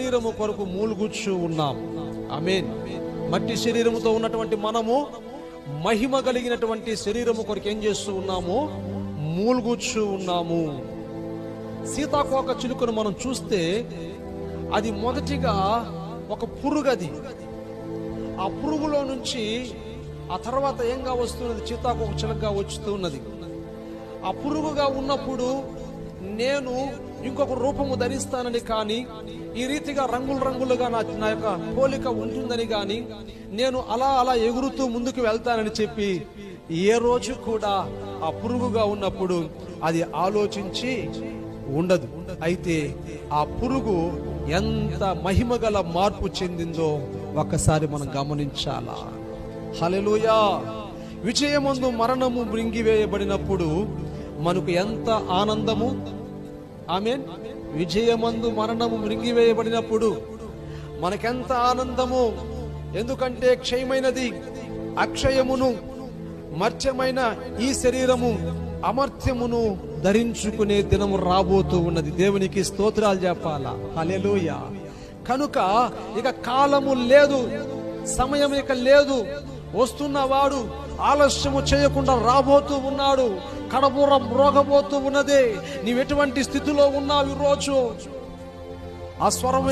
శరీరము కొరకు మూలుగుచ్చు ఉన్నాం. ఆమేన్. మట్టి శరీరముతో ఉన్నటువంటి మనము మహిమ కలిగినటువంటి శరీరము కొరకు ఏం చేస్తూ ఉన్నాము? మూలుగుచ్చు ఉన్నాము. సీతాకోక చిలుకను మనం చూస్తే అది మొదటిగా ఒక పురుగది. ఆ పురుగులో నుంచి ఆ తర్వాత ఏంగా వస్తున్నది సీతాకోక చిలుకగా వస్తున్నది ఆ పురుగుగా ఉన్నప్పుడు నేను ఇంకొక రూపము ధరిస్తానని కానీ ఈ రీతిగా రంగులు రంగులుగా నా నా యొక్క పోలిక ఉంటుందని కానీ నేను అలా అలా ఎగురుతూ ముందుకు వెళ్తానని చెప్పి ఏ రోజు కూడా ఆ పురుగుగా ఉన్నప్పుడు అది ఆలోచించి ఉండదు. అయితే ఆ పురుగు ఎంత మహిమగల మార్పు చెందిందో ఒక్కసారి మనం గమనించాలా? హలెలూయా విజయమందు మరణము మృంగివేయబడినప్పుడు మనకు ఎంత ఆనందము ఆమెన్. విజయమందు మరణము మృంగివేయబడినప్పుడు మనకెంత ఆనందము? ఎందుకంటే క్షయమైనది అక్షయమును మర్చమైన ఈ శరీరము అమర్త్యమును ధరించుకునే దినము రాబోతూ ఉన్నది. దేవునికి స్తోత్రాలు చెప్పాలా? హలెలూయ కనుక ఇక కాలము లేదు సమయం ఇక లేదు. వస్తున్నవాడు ఆలస్యము చేయకుండా రాబోతూ ఉన్నాడు. కడబూరం రోగబోతూ ఉన్నదే. నీవెటువంటి స్థితిలో ఉన్నావు రోజు ఆ స్వరం